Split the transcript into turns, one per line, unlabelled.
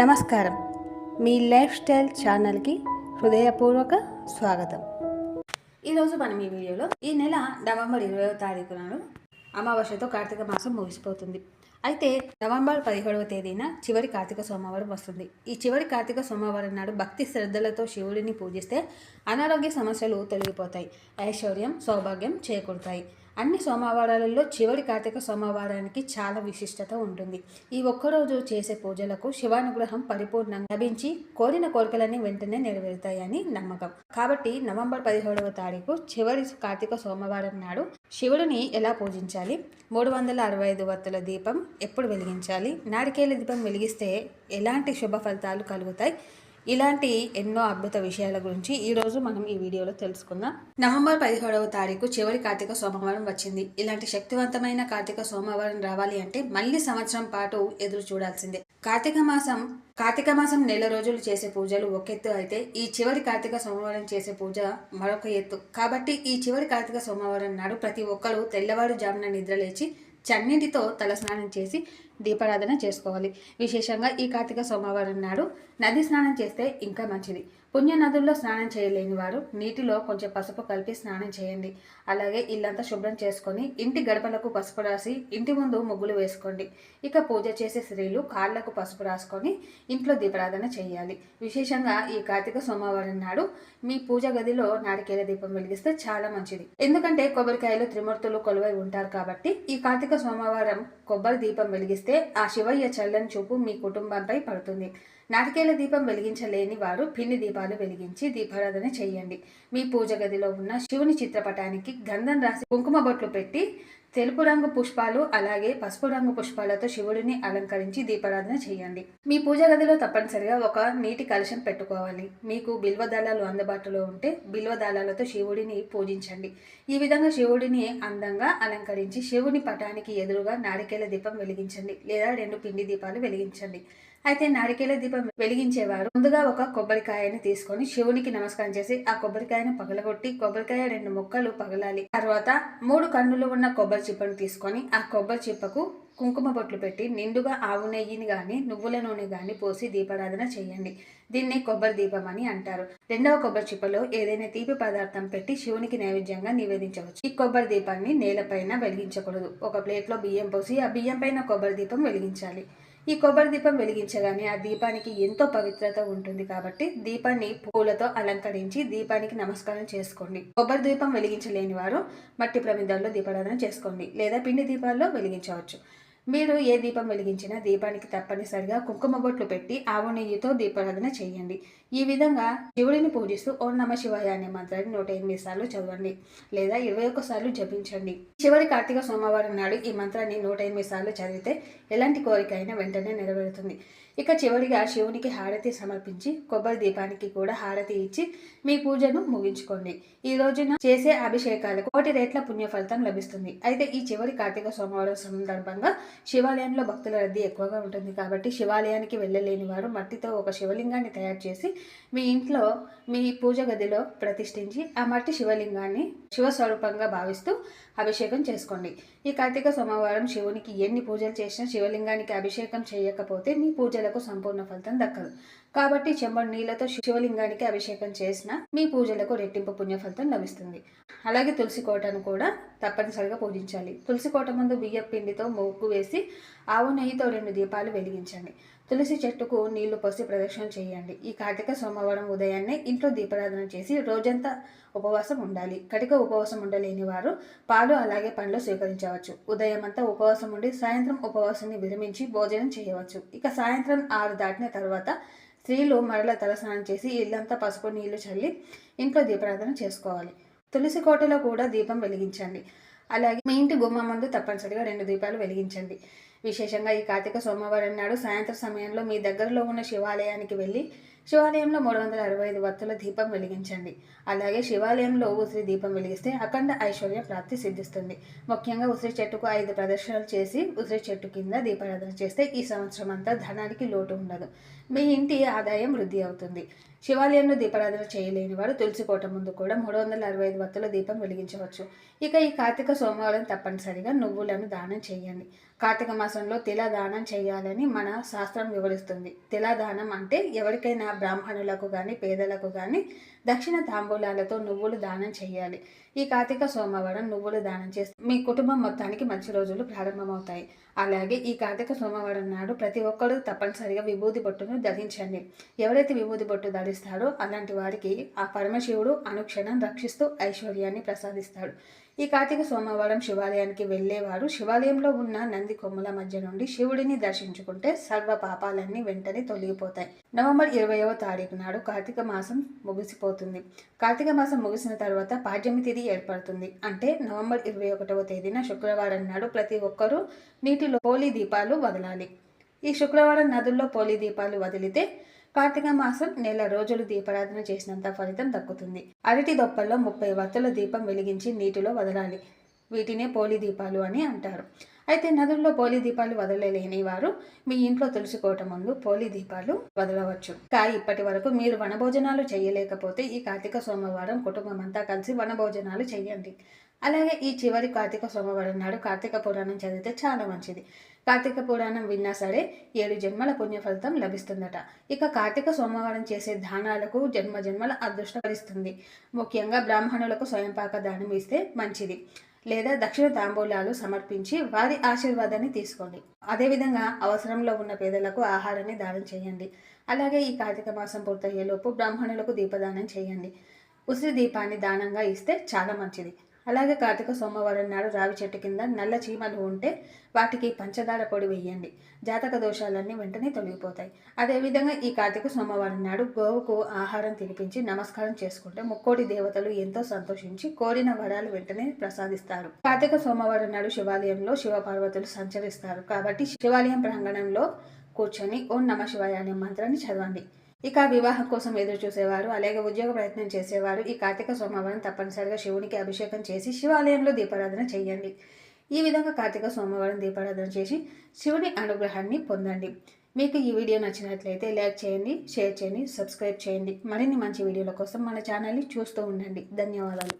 నమస్కారం. మీ life style ఛానల్కి హృదయపూర్వక స్వాగతం. ఈరోజు మనం ఈ వీడియోలో ఈ నెల నవంబర్ ఇరవై తారీఖు నాడు అమావాస్యతో కార్తీక మాసం ముగిసిపోతుంది. అయితే నవంబర్ పదిహేడవ తేదీన చివరి కార్తీక సోమవారం వస్తుంది. ఈ చివరి కార్తీక సోమవారం నాడు భక్తి శ్రద్ధలతో శివుడిని పూజిస్తే అనారోగ్య సమస్యలు తొలగిపోతాయి. ఐశ్వర్యం సౌభాగ్యం చేకూరుతాయి. అన్ని సోమవారాలలో చివరి కార్తీక సోమవారానికి చాలా విశిష్టత ఉంటుంది. ఈ ఒక్కరోజు చేసే పూజలకు శివానుగ్రహం పరిపూర్ణంగా లభించి కోరిన కోరికలన్నీ వెంటనే నెరవేరుతాయని నమ్మకం. కాబట్టి నవంబర్ పదిహేడవ తారీఖు చివరి కార్తీక సోమవారం నాడు శివుడిని ఎలా పూజించాలి? మూడు వందల అరవై ఐదు వత్తుల దీపం ఎప్పుడు వెలిగించాలి? నారికేల దీపం వెలిగిస్తే ఎలాంటి శుభ ఫలితాలు కలుగుతాయి? ఇలాంటి ఎన్నో అద్భుత విషయాల గురించి ఈరోజు మనం ఈ వీడియోలో తెలుసుకుందాం. నవంబర్ పదిహేడవ తారీఖు చివరి కార్తీక సోమవారం వచ్చింది. ఇలాంటి శక్తివంతమైన కార్తీక సోమవారం రావాలి అంటే మళ్ళీ సంవత్సరం పాటు ఎదురు చూడాల్సిందే. కార్తీక మాసం కార్తీక మాసం నెల రోజులు చేసే పూజలు ఒక ఎత్తు అయితే ఈ చివరి కార్తీక సోమవారం చేసే పూజ మరొక ఎత్తు. కాబట్టి ఈ చివరి కార్తీక సోమవారం నాడు ప్రతి ఒక్కరూ తెల్లవారుజామున నిద్రలేచి చన్నీటితో తలస్నానం చేసి దీపారాధన చేసుకోవాలి. విశేషంగా ఈ కార్తీక సోమవారం నాడు నది స్నానం చేస్తే ఇంకా మంచిది. పుణ్య నదుల్లో స్నానం చేయలేని వారు నీటిలో కొంచెం పసుపు కలిపి స్నానం చేయండి. అలాగే ఇల్లంతా శుభ్రం చేసుకొని ఇంటి గడపలకు పసుపు రాసి ఇంటి ముందు ముగ్గులు వేసుకోండి. ఇక పూజ చేసే స్త్రీలు కాళ్ళకు పసుపు రాసుకొని ఇంట్లో దీపారాధన చేయాలి. విశేషంగా ఈ కార్తీక సోమవారం నాడు మీ పూజ గదిలో నారికేల దీపం వెలిగిస్తే చాలా మంచిది. ఎందుకంటే కొబ్బరికాయలు త్రిమూర్తులు కొలువై ఉంటారు కాబట్టి ఈ కార్తీక సోమవారం కొబ్బరి దీపం వెలిగిస్తే ఆ శివయ్య చల్లని చూపు మీ కుటుంబంపై పడుతుంది. నాటికేల దీపం వెలిగించలేని వారు పిండి దీపాలు వెలిగించి దీపారాధన చేయండి. మీ పూజ గదిలో ఉన్న శివుని చిత్రపటానికి గంధం రాసి కుంకుమ బొట్లు పెట్టి తెలుపు రంగు పుష్పాలు అలాగే పసుపు రంగు పుష్పాలతో శివుడిని అలంకరించి దీపారాధన చేయండి. మీ పూజ గదిలో తప్పనిసరిగా ఒక నీటి కలశం పెట్టుకోవాలి. మీకు బిల్వ దళాలు అందుబాటులో ఉంటే బిల్వ దళాలతో శివుడిని పూజించండి. ఈ విధంగా శివుడిని అందంగా అలంకరించి శివుని పటానికి ఎదురుగా నారికేల దీపం వెలిగించండి లేదా రెండు పిండి దీపాలు వెలిగించండి. అయితే నారికేల దీపం వెలిగించేవారు. ముందుగా ఒక కొబ్బరికాయని తీసుకొని శివునికి నమస్కారం చేసి ఆ కొబ్బరికాయను పగలగొట్టి కొబ్బరికాయ రెండు ముక్కలు పగలాలి. తర్వాత మూడు కన్నులు ఉన్న కొబ్బరి చిప్పను తీసుకొని ఆ కొబ్బరి చిప్పకు కుంకుమ బొట్లు పెట్టి నిండుగా ఆవు నెయ్యిని గాని నువ్వుల నూనె గాని పోసి దీపారాధన చేయండి. దీన్ని కొబ్బరి దీపం అని అంటారు. రెండవ కొబ్బరి చిప్పలో ఏదైనా తీపి పదార్థం పెట్టి శివునికి నైవేద్యంగా నివేదించవచ్చు. ఈ కొబ్బరి దీపాన్ని నేలపైన వెలిగించకూడదు. ఒక ప్లేట్లో బియ్యం పోసి ఆ బియ్యం పైన కొబ్బరి దీపం వెలిగించాలి. ఈ కొబ్బరి దీపం వెలిగించగానే ఆ దీపానికి ఎంతో పవిత్రత ఉంటుంది కాబట్టి దీపాన్ని పూలతో అలంకరించి దీపానికి నమస్కారం చేసుకోండి. కొబ్బరి దీపం వెలిగించలేని వారు మట్టి ప్రమిదాల్లో దీపారాధన చేసుకోండి. లేదా పిండి దీపాల్లో వెలిగించవచ్చు. మీరు ఏ దీపం వెలిగించినా దీపానికి తప్పనిసరిగా కుంకుమ బొట్లు పెట్టి ఆవు నెయ్యితో దీపారాధన చేయండి. ఈ విధంగా శివుడిని పూజిస్తూ ఓం నమ శివాయ అనే మంత్రాన్ని నూట ఎనిమిది సార్లు చదవండి లేదా ఇరవై ఒక్క సార్లు జపించండి. చివరి కార్తీక సోమవారం నాడు ఈ మంత్రాన్ని నూట ఎనిమిది సార్లు చదివితే ఎలాంటి కోరిక అయినా వెంటనే నెరవేరుతుంది. ఇక చివరిగా శివునికి హారతి సమర్పించి కొబ్బరి దీపానికి కూడా హారతి ఇచ్చి మీ పూజను ముగించుకోండి. ఈ రోజున చేసే అభిషేకాలకు కోటి రేట్ల పుణ్య ఫలితం లభిస్తుంది. అయితే ఈ చివరి కార్తీక సోమవారం సందర్భంగా శివాలయంలో భక్తుల రద్దీ ఎక్కువగా ఉంటుంది కాబట్టి శివాలయానికి వెళ్ళలేని వారు మట్టితో ఒక శివలింగాన్ని తయారు చేసి మీ ఇంట్లో మీ పూజ గదిలో ప్రతిష్ఠించి ఆ మట్టి శివలింగాన్ని శివస్వరూపంగా భావిస్తూ అభిషేకం చేసుకోండి. ఈ కార్తీక సోమవారం శివునికి ఎన్ని పూజలు చేసినా శివలింగానికి అభిషేకం చేయకపోతే మీ పూజలకు సంపూర్ణ ఫలితం దక్కదు. కాబట్టి చెంబడి నీళ్ళతో శివలింగానికి అభిషేకం చేసిన మీ పూజలకు రెట్టింపు పుణ్యఫలితం లభిస్తుంది. అలాగే తులసి కోటను కూడా తప్పనిసరిగా పూజించాలి. తులసి కోట ముందు బియ్య పిండితో ముగ్గు వేసి ఆవు నెయ్యితో రెండు దీపాలు వెలిగించండి. తులసి చెట్టుకు నీళ్ళు పోసి ప్రదక్షిణ చేయండి. ఈ కార్తీక సోమవారం ఉదయాన్నే ఇంట్లో దీపారాధన చేసి రోజంతా ఉపవాసం ఉండాలి. కటిక ఉపవాసం ఉండలేని వారు పాలు అలాగే పండ్లు స్వీకరించవచ్చు. ఉదయం అంతా ఉపవాసం ఉండి సాయంత్రం ఉపవాసాన్ని విరమించి భోజనం చేయవచ్చు. ఇక సాయంత్రం ఆరు దాటిన తర్వాత స్త్రీలు మరల తలస్నానం చేసి ఇల్లంతా పసుపు నీళ్ళు చల్లి ఇంట్లో దీపారాధన చేసుకోవాలి. తులసి కోటలో కూడా దీపం వెలిగించండి. అలాగే మీ ఇంటి గుమ్మ ముందు తప్పనిసరిగా రెండు దీపాలు వెలిగించండి. విశేషంగా ఈ కార్తీక సోమవారం నాడు సాయంత్రం సమయంలో మీ దగ్గరలో ఉన్న శివాలయానికి వెళ్ళి శివాలయంలో మూడు వందల అరవై ఐదు వత్తుల దీపం వెలిగించండి. అలాగే శివాలయంలో ఉసిరి దీపం వెలిగిస్తే అఖండ ఐశ్వర్య ప్రాప్తి సిద్ధిస్తుంది. ముఖ్యంగా ఉసిరి చెట్టుకు ఐదు ప్రదర్శనలు చేసి ఉసిరి చెట్టు కింద దీపారాధన చేస్తే ఈ సంవత్సరం అంతా ధనానికి లోటు ఉండదు. మీ ఇంటి ఆదాయం వృద్ధి అవుతుంది. శివాలయంలో దీపారాధన చేయలేని వారు తులసి కోట ముందు కూడా మూడు వందల అరవై ఐదు వత్తుల దీపం వెలిగించవచ్చు. ఇక ఈ కార్తీక సోమవారం తప్పనిసరిగా నువ్వులను దానం చేయండి. కార్తీక మాసంలో తిలదానం చేయాలని మన శాస్త్రం వివరిస్తుంది. తిలదానం అంటే ఎవరికైనా బ్రాహ్మణులకు కానీ పేదలకు కానీ దక్షిణ తాంబూలాలతో నువ్వులు దానం చేయాలి. ఈ కార్తీక సోమవారం నువ్వులు దానం చేస్తే మీ కుటుంబం మొత్తానికి మంచి రోజులు ప్రారంభమవుతాయి. అలాగే ఈ కార్తీక సోమవారం నాడు ప్రతి ఒక్కరూ తప్పనిసరిగా విభూతి బొట్టును ధరించండి. ఎవరైతే విభూతి బొట్టు ధరిస్తారో అలాంటి వారికి ఆ పరమశివుడు అనుక్షణం రక్షిస్తూ ఐశ్వర్యాన్ని ప్రసాదిస్తాడు. ఈ కార్తీక సోమవారం శివాలయానికి వెళ్ళేవారు. శివాలయంలో ఉన్న నంది కొమ్మల మధ్య నుండి శివుడిని దర్శించుకుంటే సర్వ పాపాలన్నీ వెంటనే తొలగిపోతాయి. నవంబర్ ఇరవయవ తారీఖు నాడు కార్తీక మాసం ముగిసిపోతుంది. కార్తీక మాసం ముగిసిన తర్వాత పాడ్యమి తిథి ఏర్పడుతుంది. అంటే నవంబర్ ఇరవై ఒకటవ తేదీన శుక్రవారం నాడు ప్రతి ఒక్కరూ నీటిలో పోలీ దీపాలు వదలాలి. ఈ శుక్రవారం నదుల్లో పోలి దీపాలు వదిలితే కార్తీక మాసం నెల రోజులు దీపారాధన చేసినంత ఫలితం దక్కుతుంది. అరటి దొప్పల్లో ముప్పై వత్తుల దీపం వెలిగించి నీటిలో వదలాలి. వీటినే పోలి దీపాలు అని అంటారు. అయితే నదుల్లో పోలి దీపాలు వదలలేని వారు మీ ఇంట్లో తులసికోట ముందు పోలి దీపాలు వదలవచ్చు. కానీ ఇప్పటి వరకు మీరు వనభోజనాలు చేయలేకపోతే ఈ కార్తీక సోమవారం కుటుంబం అంతా కలిసి వనభోజనాలు చేయండి. అలాగే ఈ చివరి కార్తీక సోమవారం నాడు కార్తీక పురాణం చదివితే చాలా మంచిది. కార్తీక పురాణం విన్నా సరే ఏడు జన్మల పుణ్య ఫలితం లభిస్తుందట. ఇక కార్తీక సోమవారం చేసే దానాలకు జన్మ జన్మల అదృష్టపరిస్తుంది ముఖ్యంగా బ్రాహ్మణులకు స్వయంపాక దానం ఇస్తే మంచిది. లేదా దక్షిణ తాంబూలాలు సమర్పించి వారి ఆశీర్వాదాన్ని తీసుకోండి. అదేవిధంగా అవసరంలో ఉన్న పేదలకు ఆహారాన్ని దానం చేయండి. అలాగే ఈ కార్తీక మాసం పూర్తయ్యేలోపు బ్రాహ్మణులకు దీపదానం చేయండి. ఉసిరి దీపాన్ని దానంగా ఇస్తే చాలా మంచిది. అలాగే కార్తీక సోమవారం నాడు రావి చెట్టు కింద నల్ల చీమలు ఉంటే వాటికి పంచదార పొడి వేయండి. జాతక దోషాలన్నీ వెంటనే తొలగిపోతాయి. అదేవిధంగా ఈ కార్తీక సోమవారం నాడు గోవుకు ఆహారం తినిపించి నమస్కారం చేసుకుంటే ముక్కోటి దేవతలు ఎంతో సంతోషించి కోరిన వరాలు వెంటనే ప్రసాదిస్తారు. కార్తీక సోమవారం నాడు శివాలయంలో శివపార్వతులు సంచరిస్తారు. కాబట్టి శివాలయం ప్రాంగణంలో కూర్చొని ఓం నమ శివాయ అనే మంత్రాన్ని చదవండి. ఇక వివాహం కోసం ఎదురు చూసేవారు అలాగే ఉద్యోగ ప్రయత్నం చేసేవారు. ఈ కార్తీక సోమవారం తప్పనిసరిగా శివునికి అభిషేకం చేసి శివాలయంలో దీపారాధన చేయండి. ఈ విధంగా కార్తీక సోమవారం దీపారాధన చేసి శివుని అనుగ్రహాన్ని పొందండి. మీకు ఈ వీడియో నచ్చినట్లయితే లైక్ చేయండి షేర్ చేయండి సబ్స్క్రైబ్ చేయండి. మరిన్ని మంచి వీడియోల కోసం మన ఛానల్ని చూస్తూ ఉండండి. ధన్యవాదాలు.